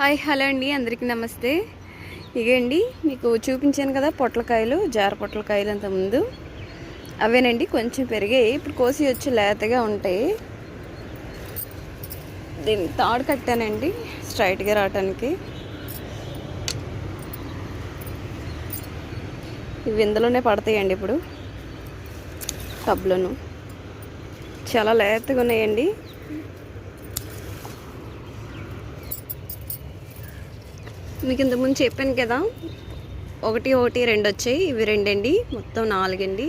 Hi hello అండి. అందరికీ నమస్తే. ఇగండి మీకు చూపించాను కదా పొట్లకాయలు జార పొట్లకాయలు అంత ముందు. అవేనండి కొంచెం పెరిగాయి. ఇప్పుడు కోసి వచ్చి లేతగా ఉంటాయి. దీన్ని తాడు కట్టానండి స్ట్రైట్గా రావటానికి. ఇవి ఇందులోనే పడతాయండి ఇప్పుడు. టబ్లోను. చాలా లేతగా ఉన్నాయండి. మీకు ఇంతకుముందు చెప్పాను కదా ఒకటి ఒకటి రెండు వచ్చాయి. ఇవి రెండండి మొత్తం నాలుగండి.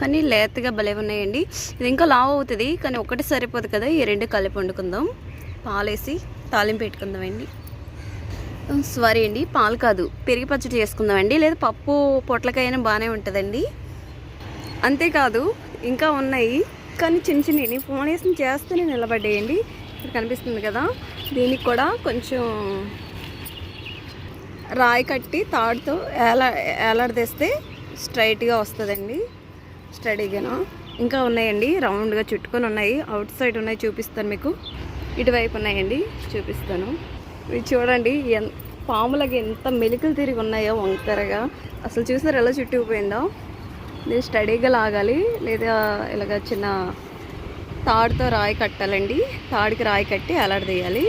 కానీ లేతగా భలే ఉన్నాయండి. ఇది ఇంకా లావ్ అవుతుంది కానీ ఒకటి సరిపోదు కదా ఈ రెండు కలిపి వండుకుందాం. పాలేసి తాలింపు పెట్టుకుందామండి. సారీ అండి పాలు కాదు పెరిగి పచ్చడి చేసుకుందామండి. లేదా పప్పు పొట్లకాయన బాగానే ఉంటుందండి. అంతేకాదు ఇంకా ఉన్నాయి కానీ చిన్న చిన్నవి. ఫోన్ వేసి చేస్తూనే నిలబడ్డాయండి. ఇక్కడ కనిపిస్తుంది కదా. దీనికి కూడా కొంచెం రాయి కట్టి తాడుతో ఏలా ఏలాడదీస్తే స్ట్రైట్గా వస్తుందండి. స్టడీగాను ఇంకా ఉన్నాయండి రౌండ్గా చుట్టుకొని ఉన్నాయి. అవుట్ సైడ్ ఉన్నాయి చూపిస్తాను మీకు. ఇటువైపు ఉన్నాయండి చూపిస్తాను. ఇవి చూడండి ఎన్ పాములకి ఎంత మెలికలు తిరిగి ఉన్నాయో వంకరగా. అసలు చూసారు ఎలా చుట్టుకుపోయిందో? నేను స్టడీగా లాగాలి లేదా ఇలాగ చిన్న తాడుతో రాయి కట్టాలండి. తాడుకి రాయి కట్టి అలాడదీయాలి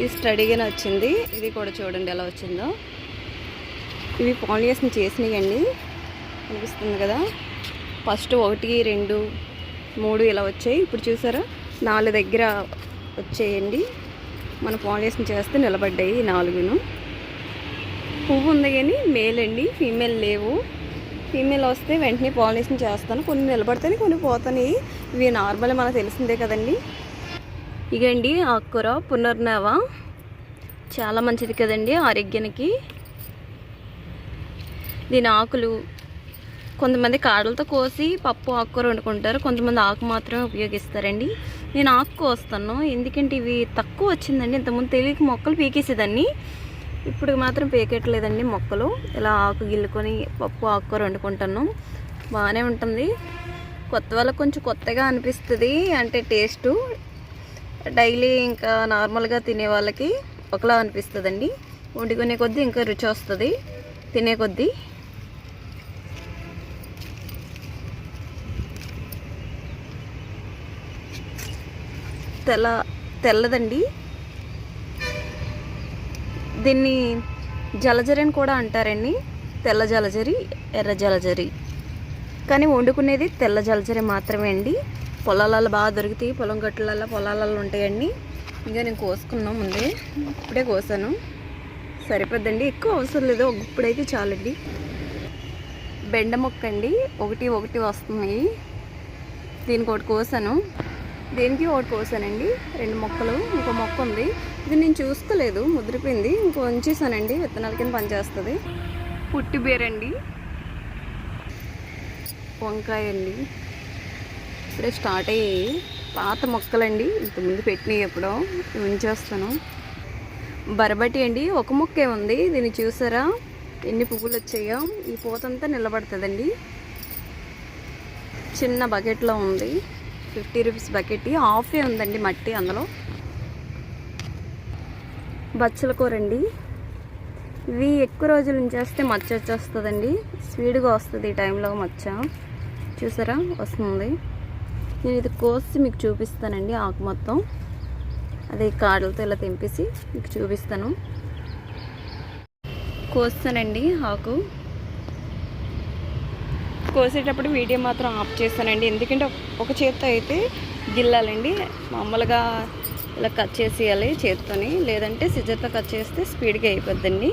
ఇది స్టడీగానే వచ్చింది. ఇది కూడా చూడండి ఎలా వచ్చిందో. ఇవి పాలియేషన్ చేసినాయండి. అనిపిస్తుంది కదా. ఫస్ట్ ఒకటి రెండు మూడు ఇలా వచ్చాయి. ఇప్పుడు చూసారా? నాలుగు దగ్గర వచ్చాయండి. మన పాలియేషన్ చేస్తే నిలబడ్డాయి నాలుగును. పువ్వు ఉంది కానీ మేల్ అండి ఫీమేల్ లేవు. ఫీమేల్ వస్తే వెంటనే పాలినేషన్ చేస్తాను. కొన్ని నిలబడతాయి కొన్ని పోతాయి ఇవి నార్మల్ మనకు తెలిసిందే కదండి. ఇగండి ఆకుకూర పునర్నవ. చాలా మంచిది కదండి ఆరోగ్యానికి. దీని ఆకులు కొంతమంది కాడలతో కోసి పప్పు ఆకుకూర వండుకుంటారు. కొంతమంది ఆకు మాత్రమే ఉపయోగిస్తారండి. నేను ఆకు కోస్తాను. ఎందుకంటే ఇవి తక్కువ వచ్చిందండి. ఇంతకుముందు తెలియక మొక్కలు పీకేసేదాన్ని. ఇప్పుడు మాత్రం పీకెట్లేదండి మొక్కలు. ఇలా ఆకు గిల్లుకొని పప్పు ఆకుకూర వండుకుంటాను. బాగానే ఉంటుంది. కొత్త వాళ్ళకి కొంచెం కొత్తగా అనిపిస్తుంది అంటే టేస్టు. డైలీ ఇంకా నార్మల్గా తినే వాళ్ళకి ఒకలా అనిపిస్తుందండి. వండుకునే కొద్దీ ఇంకా రుచి వస్తుంది. తినే కొద్దీ. తెల్ల తెల్లదండి. దీన్ని జలజరి అని కూడా అంటారండి. తెల్ల జలజరి ఎర్ర జలజరి. కానీ వండుకునేది తెల్ల జలజరి మాత్రమే అండి. పొలాలలో బాగా దొరుకుతాయి. పొలం గట్లలో పొలాలలో ఉంటాయండి. ఇంకా నేను కోసుకున్నాం ముందే. ఇప్పుడే కోసాను. సరిపోద్దండి. ఎక్కువ అవసరం లేదు. ఒక ఇప్పుడైతే చాలండి. బెండ మొక్క అండి. ఒకటి ఒకటి వస్తున్నాయి దీనికి ఒకటి కోసాను. దీనికి ఒకటి కోసానండి? రెండు మొక్కలు. ఇంకో మొక్క ఉంది. ఇది నేను చూసుకోలేదు ముద్రిపోయింది. ఇంకో ఉంచేసానండి విత్తనాల కింద పనిచేస్తుంది. పుట్టి బీరండి. వంకాయ అండి. ఇప్పుడే స్టార్ట్ అయ్యాయి. పాత మొక్కలండి ఇంతకుముందు పెట్టినవి ఎప్పుడో. ఉంచేస్తాను. బరబటి అండి ఒక మొక్కే ఉంది. దీన్ని చూసారా? ఎన్ని పువ్వులు వచ్చాయో. ఈ పూతంతా నిలబడుతుందండి. చిన్న బకెట్లో ఉంది. Fifty rupees bucket. హాఫే ఉందండి మట్టి అందులో. బచ్చల కూర అండి ఇవి ఎక్కువ రోజులు ఉంచేస్తే మచ్చ వచ్చేస్తుందండి. స్పీడ్గా వస్తుంది ఈ టైంలో మచ్చ. చూసారా? వస్తుంది. నేను ఇది కోసి మీకు చూపిస్తానండి ఆకు మొత్తం. అది కాడలతో ఇలా తెంపేసి మీకు చూపిస్తాను. కోస్తానండి ఆకు. కోసేటప్పుడు వీడియో మాత్రం ఆఫ్ చేస్తానండి. ఎందుకంటే ఒక చేత్తో అయితే గిల్లాలండి. మామూలుగా ఇలా కట్ చేసేయాలి చేత్తోని. లేదంటే సిజర్తో కట్ చేస్తే స్పీడ్గా అయిపోద్దండి.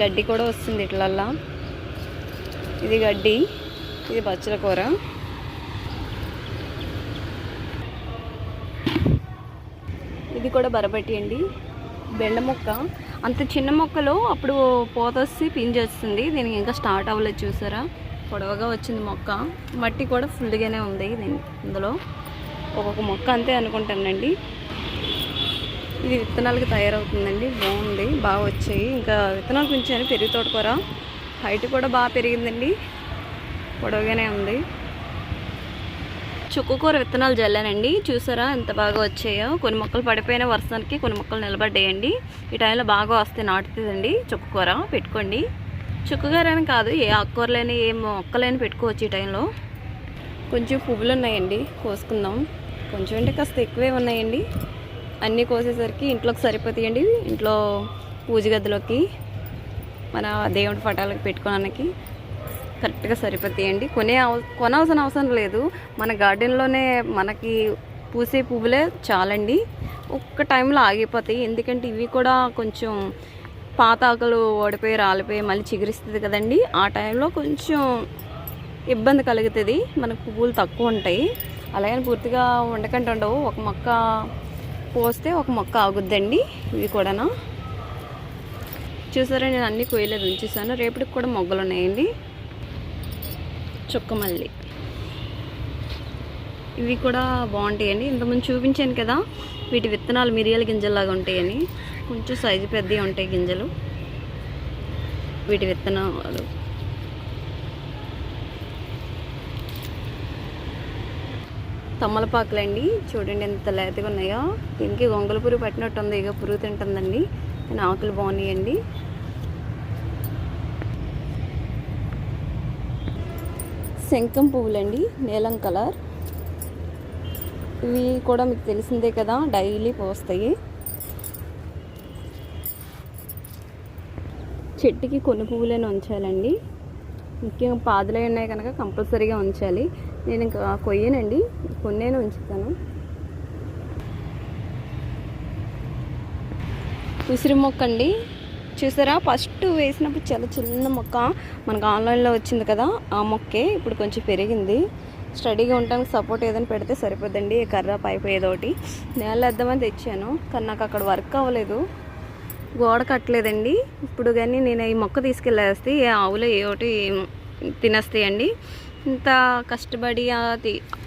గడ్డి కూడా వస్తుంది ఇట్లల్లా. ఇది గడ్డి ఇది బచ్చల కూర. ఇది కూడా బరబట్టి అండి. బెండ మొక్క. అంత చిన్న మొక్కలో అప్పుడు పోతొచ్చి పింజొస్తుంది దీనికి ఇంకా స్టార్ట్ అవ్వలేదు చూసారా? పొడవగా వచ్చింది మొక్క. మట్టి కూడా ఫుల్గానే ఉంది దీని ఇందులో. ఒక్కొక్క మొక్క అంతే అనుకుంటానండి. ఇది విత్తనాలకి తయారవుతుందండి. బాగుంది. బాగా వచ్చాయి. ఇంకా విత్తనాలు కొంచెం పెరిగి తోటకూర. హైట్ కూడా బాగా పెరిగిందండి. పొడవుగానే ఉంది. చుక్కకూర విత్తనాలు జల్లానండి. చూసారా ఎంత బాగా వచ్చాయో. కొన్ని మొక్కలు పడిపోయిన వర్షానికి కొన్ని మొక్కలు నిలబడ్డాయండి. ఈ టైంలో బాగా వస్తే నాటుతుందండి చుక్కకూర పెట్టుకోండి. చుక్కకూరని కాదు ఏ ఆకుకూరలైనా ఏ మొక్కలైనా పెట్టుకోవచ్చు ఈ టైంలో. కొంచెం పువ్వులు ఉన్నాయండి కోసుకుందాం. కొంచెం అంటే కాస్త ఎక్కువే ఉన్నాయండి. అన్నీ కోసేసరికి ఇంట్లోకి సరిపోతాయండి. ఇంట్లో పూజ గదిలోకి మన దేవుడి పటాలకు పెట్టుకోవడానికి కరెక్ట్గా సరిపోతాయండి. కొనే అవ- కొనవలసిన అవసరం లేదు. మన గార్డెన్లోనే మనకి పూసే పువ్వులే చాలండి. ఒక్క టైంలో ఆగిపోతాయి. ఎందుకంటే ఇవి కూడా కొంచెం పాత ఆకులు ఓడిపోయి రాలిపోయి మళ్ళీ చిగురిస్తుంది కదండి. ఆ టైంలో కొంచెం ఇబ్బంది కలుగుతుంది. మనకు పువ్వులు తక్కువ ఉంటాయి. అలాగని పూర్తిగా ఉండకంటే ఉండవు. ఒక మొక్క పోస్తే ఒక మొక్క ఆగుద్దండి. ఇవి కూడాను. చూసారా నేను అన్ని కొయ్యలేదు ఉంచేసాను రేపటికి కూడా మొగ్గలు ఉన్నాయండి. చుక్క మల్లి. ఇవి కూడా బాగుంటాయండి. ఇంతకుముందు చూపించాను కదా వీటి విత్తనాలు మిరియాల గింజల్లాగా ఉంటాయని. కొంచెం సైజు పెద్దవి ఉంటాయి గింజలు. వీటి విత్తనాలు. తమ్మలపాకులండి చూడండి ఎంత లేతగా ఉన్నాయో. దీనికి గొంగల పురుగు పట్టినట్టు ఉంది. ఇక పురుగు తింటుందండి. కానీ ఆకులు బాగున్నాయండి. శంఖం పువ్వులండి. నీలం కలర్. ఇవి కూడా మీకు తెలిసిందే కదా డైలీ పోస్తాయి. చెట్టుకి కొన్ని పువ్వులను ఉంచాలండి. ముఖ్యంగా పాదులై ఉన్నాయి కనుక కంపల్సరీగా ఉంచాలి. నేను ఇంకా కొయ్యనండి. కొన్నేను ఉంచుతాను. ఉసిరి మొక్క అండి. చూసారా? ఫస్ట్ వేసినప్పుడు చాలా చిన్న మొక్క. మనకు ఆన్లైన్లో వచ్చింది కదా ఆ మొక్కే ఇప్పుడు కొంచెం పెరిగింది. స్టడీగా ఉండడానికి సపోర్ట్ ఏదైనా పెడితే సరిపోద్దండి. కర్ర పైపు ఏదో ఒకటి. నేల వేద్దామని తెచ్చాను. కానీ నాకు అక్కడ వర్క్ అవ్వలేదు. గోడ కట్టలేదండి. ఇప్పుడు కానీ నేను ఈ మొక్క తీసుకెళ్ళేస్తే ఏ ఆవులు ఏ ఒకటి తినేస్తాయండి. ఇంత కష్టపడి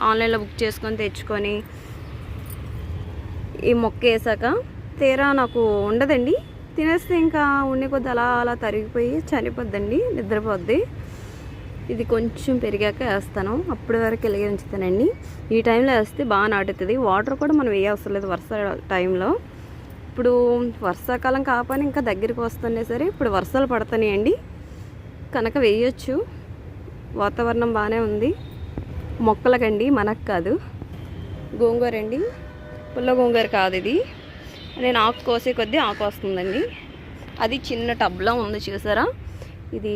ఆన్లైన్లో బుక్ చేసుకొని తెచ్చుకొని ఈ మొక్క వేసాక తీరా నాకు ఉండదండి. తినేస్తే ఇంకా ఉండే కొద్ది అలా అలా తరిగిపోయి చనిపోద్దండి నిద్రపోద్ది. ఇది కొంచెం పెరిగాక వేస్తాను. అప్పటి వరకు ఇలాగే ఉంచుతానండి. ఈ టైంలో వేస్తే బాగా నాటుతుంది. వాటర్ కూడా మనం వేయవసరం లేదు వర్ష టైంలో. ఇప్పుడు వర్షాకాలం కాపని ఇంకా దగ్గరికి వస్తున్నాయి సరే ఇప్పుడు వర్షాలు పడుతున్నాయండి. కనుక వేయొచ్చు. వాతావరణం బాగానే ఉంది. మొక్కలకండి మనకు కాదు. గోంగూర అండి. పుల్ల గోంగూర కాదు ఇది. నేను ఆకు కోసే కొద్దీ ఆకు వస్తుందండి. అది చిన్న టబ్లో ఉంది చూసారా? ఇది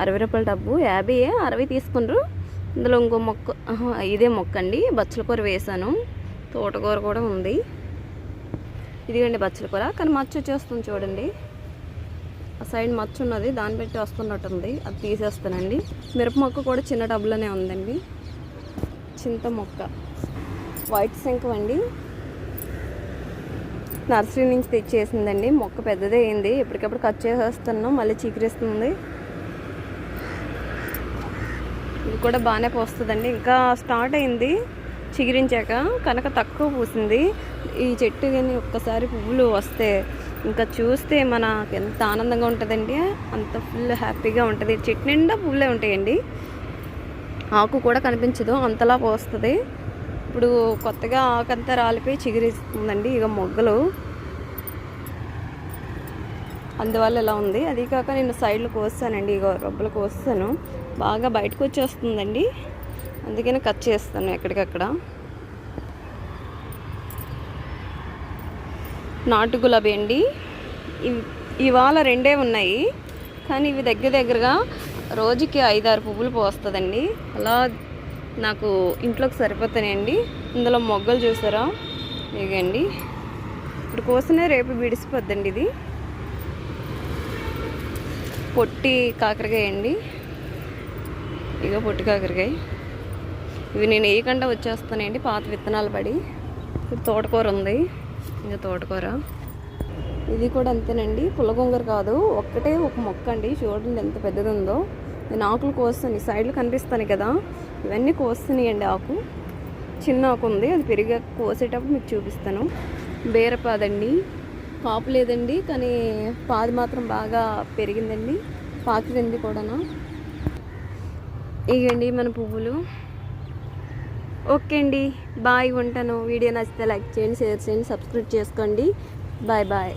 అరవై రూపాయల డబ్బు యాభై అరవై తీసుకున్నారు. ఇందులో ఇంకో మొక్క ఇదే మొక్క అండి బచ్చల కూర వేసాను. తోటకూర కూడా ఉంది. ఇదిగండి బచ్చల కూర. కానీ మచ్చ వచ్చేస్తుంది చూడండి. ఆ సైడ్ మచ్చ ఉన్నది దాన్ని పెట్టి వస్తున్నట్టుంది. అది తీసేస్తానండి. మిరప మొక్క కూడా చిన్న టబ్లోనే ఉందండి. చింత మొక్క. వైట్ శంఖం అండి. నర్సరీ నుంచి తెచ్చేసిందండి. మొక్క పెద్దదే అయింది. ఎప్పటికప్పుడు కట్ చేసేస్తున్నాం. మళ్ళీ చీకరిస్తుంది ఇది కూడా బాగానే పోస్తుందండి. ఇంకా స్టార్ట్ అయింది. చిగిరించాక కనుక తక్కువ పూసింది. ఈ చెట్టు కానీ ఒక్కసారి పువ్వులు వస్తే ఇంకా చూస్తే మనకు ఎంత ఆనందంగా ఉంటుందండి. అంత ఫుల్ హ్యాపీగా ఉంటుంది. చెట్టు నిండా పువ్వులే ఉంటాయండి. ఆకు కూడా కనిపించదు. అంతలా పోస్తుంది. ఇప్పుడు కొత్తగా ఆకంతా రాలిపోయి చిగురిస్తుందండి ఇక మొగ్గలు. అందువల్ల ఇలా ఉంది? అది కాక నేను సైడ్లు కోస్తానండి. ఇక రొబ్బలు కోస్తాను. బాగా బయటకు వచ్చేస్తుందండి. అందుకని కట్ చేస్తాను ఎక్కడికక్కడ. నాటు గులాబీ అండి. ఇవాళ రెండే ఉన్నాయి. కానీ ఇవి దగ్గర దగ్గరగా రోజుకి ఐదారు పువ్వులు పోస్తుందండి. అలా నాకు ఇంట్లోకి సరిపోతాయండి. ఇందులో మొగ్గలు చూసారా? ఇగండి. ఇప్పుడు కోసమే రేపు విడిసిపోద్దండి ఇది. పొట్టి కాకరకాయ అండి. ఇక పొట్టి కాకరకాయ. ఇవి నేను వేయకుండా వచ్చేస్తానండి? పాత విత్తనాలు పడి. తోటకూర ఉంది. ఇంకా తోటకూర. ఇది కూడా అంతేనండి. పుల్లగొంగర కాదు. ఒక్కటే ఒక మొక్క అండి. చూడండి ఎంత పెద్దది ఉందో నేను ఆకులు కోస్తాను. సైడ్లు కనిపిస్తాను కదా. ఇవన్నీ కోస్తున్నాయండి ఆకు. చిన్న ఆకు ఉంది. అది పెరిగా కోసేటప్పుడు మీకు చూపిస్తాను. బీరపాదండి. కాపు లేదండి కానీ పాది మాత్రం బాగా పెరిగిందండి. పాకింది కూడాను. ఇవండి మన పువ్వులు. ఓకే అండి. బాయ్ ఉంటాను. వీడియో నచ్చితే లైక్ చేయండి షేర్ చేయండి సబ్స్క్రైబ్ చేసుకోండి. Bye bye.